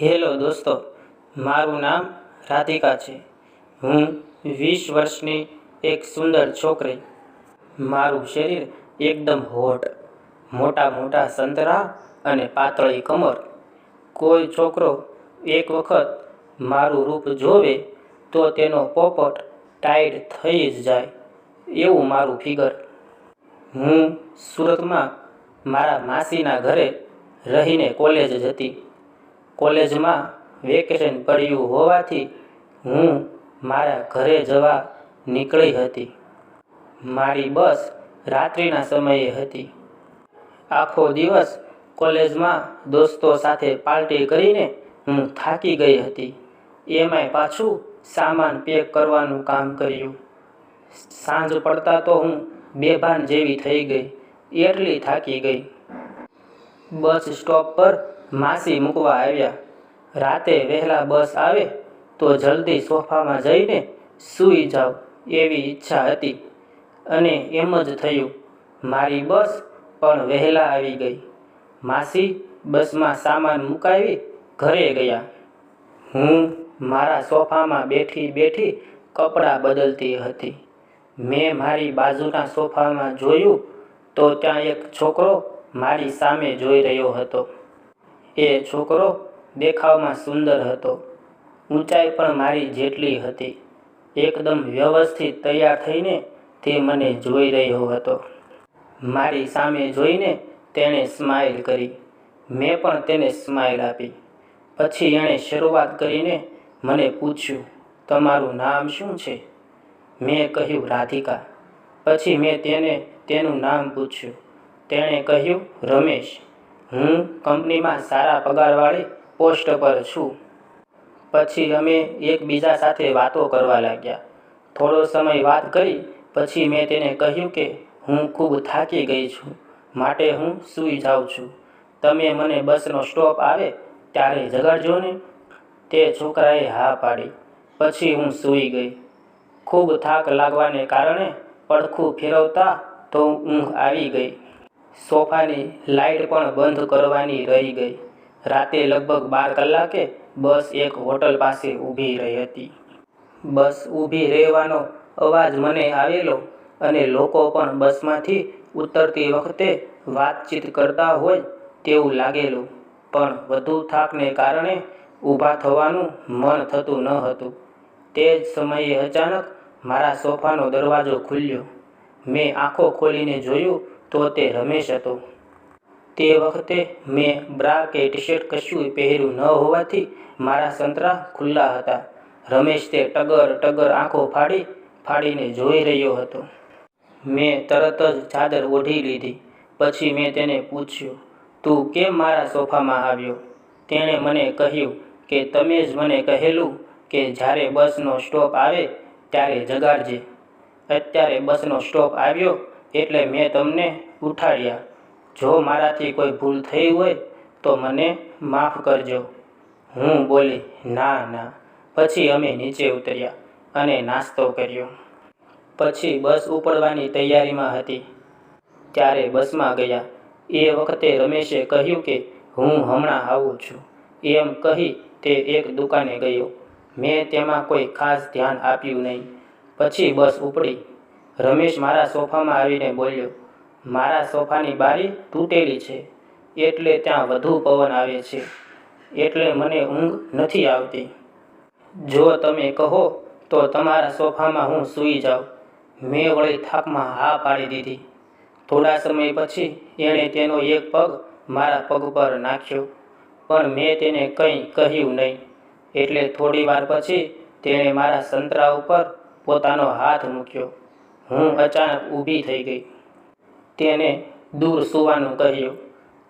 Hello દોસ્તો, મારું નામ રાધિકા છે. હું વીસ વર્ષની એક સુંદર છોકરી. મારું શરીર એકદમ હોટ, મોટા મોટા સંતરા અને પાતળી કમર. કોઈ છોકરો એક વખત મારું રૂપ જોવે તો તેનો પોપટ ટાઈટ થઈ જ જાય, એવું મારું ફિગર. હું સુરતમાં મારા માસીના ઘરે રહીને કોલેજ જતી. કોલેજમાં વેકેશન પડ્યું હોવાથી હું મારા ઘરે જવા નીકળી હતી. મારી બસ રાત્રિના સમયે હતી. આખો દિવસ કોલેજમાં દોસ્તો સાથે પાર્ટી કરીને હું થાકી ગઈ હતી. એમાંય પાછું સામાન પેક કરવાનું કામ કર્યું. સાંજ પડતા તો હું બેભાન જેવી થઈ ગઈ, એટલી થાકી ગઈ. બસ સ્ટોપ પર માસી મૂકવા આવ્યા. રાતે વહેલા બસ આવે તો જલ્દી સોફામાં જઈને સૂઈ જાઉં એવી ઈચ્છા હતી. અને એમ જ થયું, મારી બસ પણ વહેલા આવી ગઈ. માસી બસમાં સામાન મુકાવી ઘરે ગયા. હું મારા સોફામાં બેઠી બેઠી કપડાં બદલતી હતી. મેં મારી બાજુના સોફામાં જોયું તો ત્યાં એક છોકરો મારી સામે જોઈ રહ્યો હતો. એ છોકરો દેખાવમાં સુંદર હતો. ઊંચાઈ પણ મારી જેટલી હતી. એકદમ વ્યવસ્થિત તૈયાર થઈને તે મને જોઈ રહ્યો હતો. મારી સામે જોઈને તેણે સ્માઇલ કરી. મેં પણ તેને સ્માઇલ આપી. પછી એણે શરૂઆત કરીને મને પૂછ્યું, તમારું નામ શું છે? મેં કહ્યું, રાધિકા. પછી મેં તેને તેનું નામ પૂછ્યું. તેણે કહ્યું, રમેશ. હું કંપનીમાં સારા પગારવાળી પોસ્ટ પર છું. પછી અમે એકબીજા સાથે વાતો કરવા લાગ્યા. થોડો સમય વાત કરી, પછી મેં તેને કહ્યું કે હું ખૂબ થાકી ગઈ છું, માટે હું સૂઈ જાઉં છું. તમે મને બસનો સ્ટોપ આવે ત્યારે જગાડજો ને. તે છોકરાએ હા પાડી. પછી હું સૂઈ ગઈ. ખૂબ થાક લાગવાને કારણે પડખું ફેરવતા તો ઊંઘ આવી ગઈ. સોફાની લાઇટ પણ બંધ કરવાની રહી ગઈ. રાતે લગભગ બાર કલાકે બસ એક હોટલ પાસે ઊભી રહી હતી. બસ ઊભી રહેવાનો અવાજ મને આવેલો અને લોકો પણ બસમાંથી ઉતરતી વખતે વાતચીત કરતા હોય તેવું લાગેલું. પણ વધુ થાકને કારણે ઊભા થવાનું મન થતું ન હતું. તે જ સમયે અચાનક મારા સોફાનો દરવાજો ખુલ્યો. મેં આંખો ખોલીને જોયું તો તે રમેશ હતો. તે વખતે મેં બ્રા કે ટી શર્ટ કશું પહેર્યું ન હોવાથી મારા સંતરા ખુલ્લા હતા. રમેશ તે ટગર ટગર આંખો ફાડી, ફાડીને જોઈ રહ્યો હતો. મેં તરત જ ચાદર ઓઢી લીધી. પછી મેં તેને પૂછ્યું, તું કેમ મારા સોફામાં આવ્યો? તેણે મને કહ્યું કે, તમે જ મને કહેલું કે જ્યારે બસનો સ્ટોપ આવે ત્યારે જગાડજે. અત્યારે બસનો સ્ટોપ આવ્યો એટલે મેં તમને ઉઠાડ્યા. જો મારાથી કોઈ ભૂલ થઈ હોય તો મને માફ કરજો. હું બોલી, ના ના. પછી અમે નીચે ઉતર્યા અને નાસ્તો કર્યો. પછી બસ ઉપડવાની તૈયારીમાં હતી. ત્યારે બસમાં ગયા. એ વખતે રમેશે કહ્યું કે, હું હમણાં આવું છું. એમ કહી તે એક દુકાને ગયો. મેં તેમાં કોઈ ખાસ ધ્યાન આપ્યું નહીં. પછી બસ ઉપડી. રમેશ મારા સોફામાં આવીને બોલ્યો, મારા સોફાની બારી તૂટેલી છે, એટલે ત્યાં વધુ પવન આવે છે, એટલે મને ઊંઘ નથી આવતી. જો તમે કહો તો તમારા સોફામાં હું સૂઈ જાઉં. મેં વળી થાકમાં હા પાડી દીધી. થોડા સમય પછી એણે તેનો એક પગ મારા પગ પર નાખ્યો, પણ મેં તેને કંઈ કહ્યું નહીં. એટલે થોડી વાર પછી તેણે મારા સંતરા ઉપર પોતાનો હાથ મૂક્યો. હું અચાનક ઊભી થઈ ગઈ. તેને દૂર સૂવાનું કહ્યું.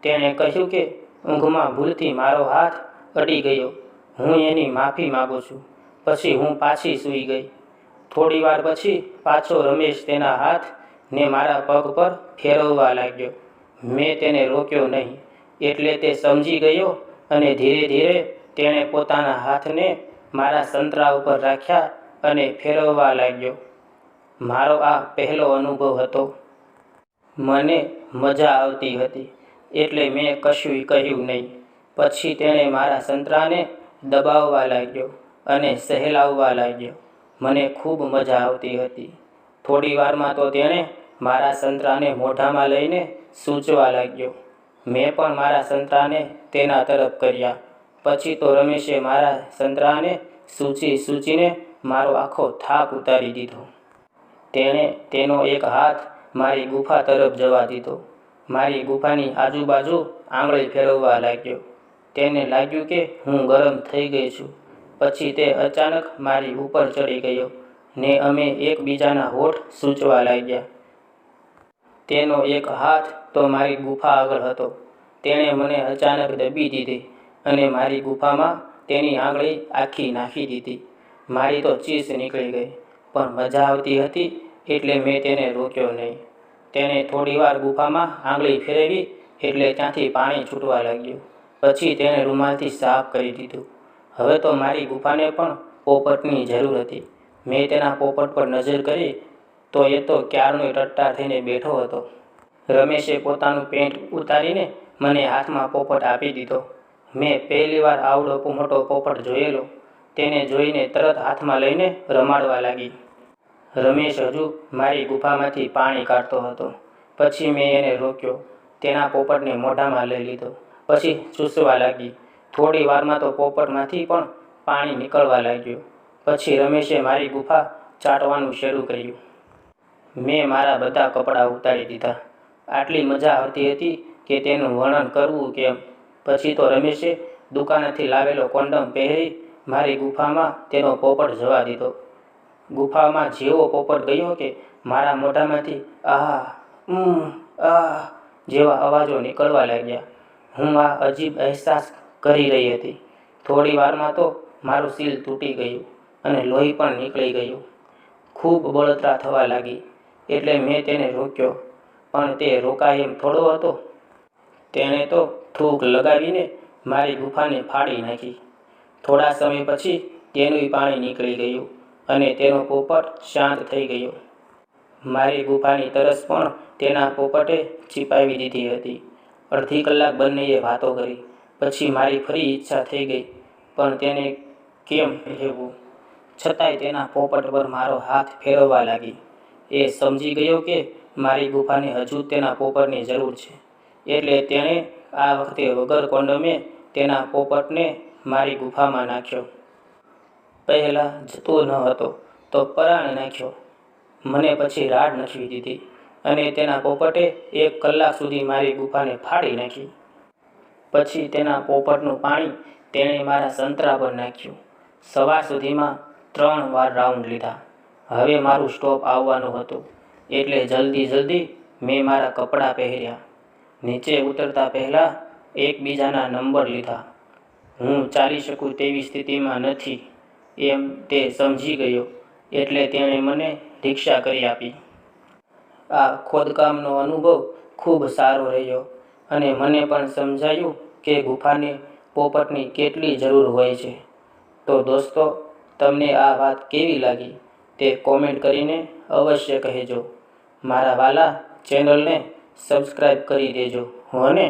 તેણે કહ્યું કે ઊંઘમાં ભૂલથી મારો હાથ અડી ગયો. હું એની માફી માગું છું. પછી હું પાછી સૂઈ ગઈ. થોડી વાર પછી પાછો રમેશ તેના હાથ ને મારા પગ પર ફેરવવા લાગ્યો. મેં તેને રોક્યો નહીં. એટલે તે સમજી ગયો અને ધીરે ધીરે તેણે પોતાના હાથને મારા સંતરા ઉપર રાખ્યા અને ફેરવવા લાગ્યો. મારો આ પહેલો અનુભવ હતો. મને મજા આવતી હતી, એટલે મેં કશું કહ્યું નહીં. પછી તેણે મારા સંતરાને દબાવવા લાગ્યો અને સહેલાવવા લાગ્યો. મને ખૂબ મજા આવતી હતી. થોડી વારમાં તો તેણે મારા સંતરાને મોઢામાં લઈને સૂચવા લાગ્યો. મેં પણ મારા સંતરાને તેના તરફ કર્યા. પછી તો રમેશે મારા સંતરાને સૂચી સૂચીને મારો આખો થાક ઉતારી દીધો. તેણે તેનો એક હાથ મારી ગુફા તરફ જવા દીધો. મારી ગુફાની આજુબાજુ આંગળી ફેરવવા લાગ્યો. તેને લાગ્યું કે હું ગરમ થઈ ગઈ છું. પછી તે અચાનક મારી ઉપર ચડી ગયો ને અમે એકબીજાના હોઠ સૂચવા લાગ્યા. તેનો એક હાથ તો મારી ગુફા આગળ હતો. તેણે મને અચાનક દબી દીધી અને મારી ગુફામાં તેની આંગળી આખી નાખી દીધી. મારી તો ચીસ નીકળી ગઈ. પણ મજા આવતી હતી એટલે મેં તેને રોક્યો નહીં. તેણે થોડીવાર ગુફામાં આંગળી ફેરવી એટલે ત્યાંથી પાણી છૂટવા લાગ્યું. પછી તેણે રૂમાલથી સાફ કરી દીધું. હવે તો મારી ગુફાને પણ પોપટની જરૂર હતી. મેં તેના પોપટ પર નજર કરી તો એ તો ક્યારનો ટટ્ટા થઈને બેઠો હતો. રમેશે પોતાનું પેન્ટ ઉતારીને મને હાથમાં પોપટ આપી દીધો. મેં પહેલીવાર આવડો મોટો પોપટ જોયેલો. તેને જોઈને તરત હાથમાં લઈને રમાડવા લાગી. રમેશ હજુ મારી ગુફામાંથી પાણી કાઢતો હતો. પછી મેં એને રોક્યો, તેના પોપટને મોઢામાં લઈ લીધો. પછી ચૂસવા લાગી. થોડી વારમાં તો પોપટમાંથી પણ પાણી નીકળવા લાગ્યું. પછી રમેશે મારી ગુફા ચાટવાનું શરૂ કર્યું. મેં મારા બધા કપડાં ઉતારી દીધા. આટલી મજા આવતી હતી કે તેનું વર્ણન કરવું કેમ? પછી તો રમેશે દુકાનેથી લાવેલો કોન્ડમ પહેરી મારી ગુફામાં તેનો પોપટ જવા દીધો. ગુફામાં જેવો પોપટ ગયો કે મારા મોઢામાંથી આહ ઉમ આહ જેવા અવાજો નીકળવા લાગ્યા. હું આ અજીબ અહેસાસ કરી રહી હતી. થોડી વારમાં તો મારું સીલ તૂટી ગયું અને લોહી પણ નીકળી ગયું. ખૂબ બળતરા થવા લાગી એટલે મેં તેને રોક્યો. પણ તે રોકાય એમ થોડો હતો. તેણે તો થૂક લગાવીને મારી ગુફાને ફાડી નાખી. થોડા સમય પછી તેનું પાણી નીકળી ગયું અને તેનો પોપટ શાંત થઈ ગયો. મારી ગુફાની તરસ પણ તેના પોપટે છીપાવી દીધી હતી. અડધી કલાક બંનેએ વાતો કરી. પછી મારી ફરી ઈચ્છા થઈ ગઈ, પણ તેને કેમ રહેવું? છતાંય તેના પોપટ પર મારો હાથ ફેરવવા લાગી. એ સમજી ગયો કે મારી ગુફાને હજુ તેના પોપટની જરૂર છે. એટલે તેણે આ વખતે વગર કોન્ડમે તેના પોપટને મારી ગુફામાં નાખ્યો. પહેલાં જતો ન હતો તો પરાણે નાખ્યો. મને પછી રાડ નખવી દીધી અને તેના પોપટે એક કલાક સુધી મારી ગુફાને ફાડી નાખી. પછી તેના પોપટનું પાણી તેણે મારા સંતરા પર નાખ્યું. સવાર સુધીમાં ત્રણ વાર રાઉન્ડ લીધા. હવે મારું સ્ટોપ આવવાનું હતું. એટલે જલ્દી જલ્દી મેં મારા કપડાં પહેર્યા. નીચે ઉતરતા પહેલાં એકબીજાના નંબર લીધા. હું ચાલી શકું તેવી સ્થિતિમાં નથી. એમ તે સમજી ગયો, એટલે તેણે મને રિક્ષા કરી આપી. આ ખોદકામનો અનુભવ ખૂબ સારો રહ્યો અને મને પણ સમજાયું કે ગુફાને પોપટની કેટલી જરૂર હોય છે. તો દોસ્તો, તમને આ વાત કેવી લાગી તે કોમેન્ટ કરીને અવશ્ય કહેજો. મારા વાલા ચેનલને સબસ્ક્રાઈબ કરી દેજો હોને